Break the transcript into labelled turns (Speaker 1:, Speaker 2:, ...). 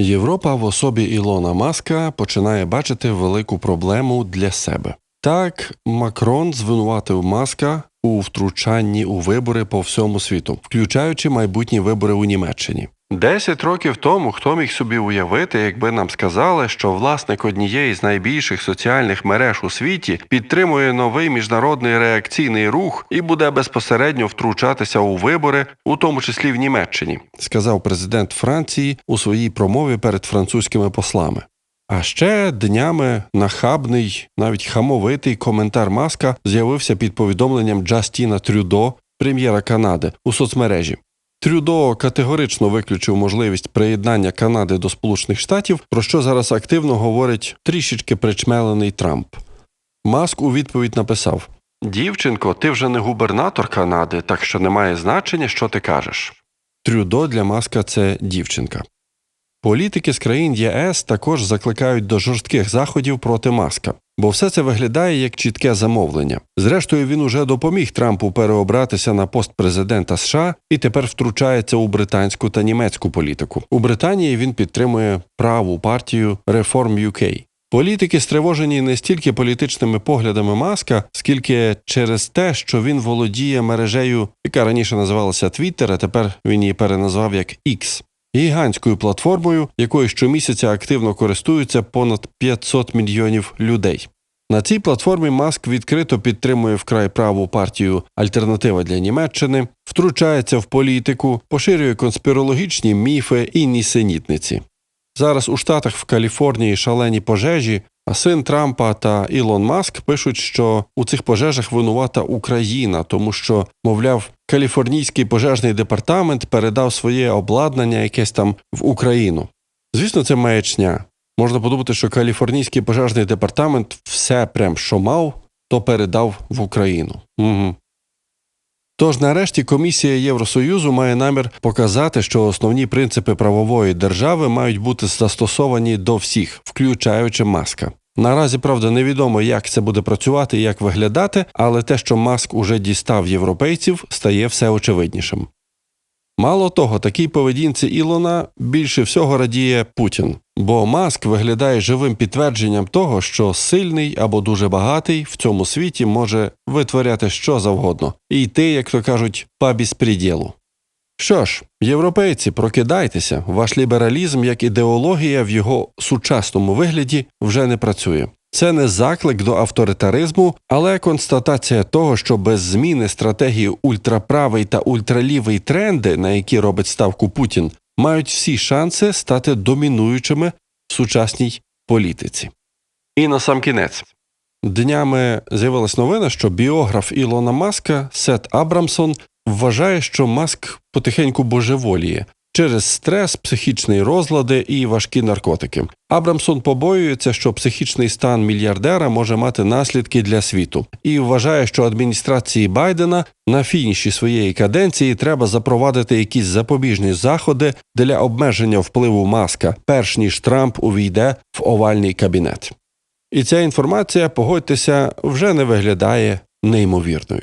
Speaker 1: Європа в особі Ілона Маска починає бачити велику проблему для себе. Так, Макрон звинуватив Маска у втручанні у вибори по всьому світу, включаючи майбутні вибори у Німеччині. Десять років тому хто міг собі уявити, якби нам сказали, що власник однієї з найбільших соціальних мереж у світі підтримує новий міжнародний реакційний рух і буде безпосередньо втручатися у вибори, у тому числі в Німеччині, сказав президент Франції у своїй промові перед французькими послами. А ще днями нахабний, навіть хамовитий коментар Маска з'явився під повідомленням Джастіна Трюдо, прем'єра Канади, у соцмережі. Трюдо категорично виключив можливість приєднання Канади до Сполучених Штатів, про що зараз активно говорить трішечки причмелений Трамп. Маск у відповідь написав: Дівчинко, ти вже не губернатор Канади, так що немає значення, що ти кажеш. Трюдо для Маска це дівчинка. Політики з країн ЄС також закликають до жорстких заходів проти Маска, бо все це виглядає як чітке замовлення. Зрештою, він уже допоміг Трампу переобратися на пост президента США і тепер втручається у британську та німецьку політику. У Британії він підтримує праву партію Reform UK. Політики стривожені не стільки політичними поглядами Маска, скільки через те, що він володіє мережею, яка раніше називалася Twitter, а тепер він її переназвав як X гігантською платформою, якою щомісяця активно користуються понад 500 мільйонів людей. На цій платформі Маск відкрито підтримує вкрай праву партію Альтернатива для Німеччини, втручається в політику, поширює конспірологічні міфи і нісенітниці. Зараз у Штатах в Каліфорнії шалені пожежі, син Трампа та Ілон Маск пишуть, що у цих пожежах винувата Україна, тому що, мовляв, каліфорнійський пожежний департамент передав своє обладнання якесь там в Україну. Звісно, це маячня. Можна подумати, що каліфорнійський пожежний департамент все прям що мав, то передав в Україну. Угу. Тож, нарешті, комісія Євросоюзу має намір показати, що основні принципи правової держави мають бути застосовані до всіх, включаючи маска. Наразі правда невідомо, як це буде працювати і як виглядати, але те, що маск уже дістав європейців, стає все очевиднішим. Мало того, такій поведінці Ілона більше всього радіє Путін, бо Маск виглядає живим підтвердженням того, що сильний або дуже багатий в цьому світі може витворяти що завгодно і йти, як то кажуть, по безпреділу. Що ж, європейці, прокидайтеся, ваш лібералізм як ідеологія в його сучасному вигляді вже не працює. Це не заклик до авторитаризму, але констатація того, що без зміни стратегії ультраправий та ультралівий тренди, на які робить ставку Путін, мають всі шанси стати домінуючими в сучасній політиці. І на сам кінець. Днями з'явилась новина, що біограф Ілона Маска Сет Абрамсон вважає, що Маск потихеньку божеволіє через стрес, психічні розлади і важкі наркотики. Абрамсон побоюється, що психічний стан мільярдера може мати наслідки для світу, і вважає, що адміністрації Байдена на фініші своєї каденції треба запровадити якісь запобіжні заходи для обмеження впливу маска, перш ніж Трамп увійде в овальний кабінет. І ця інформація, погодьтеся, вже не виглядає неймовірною.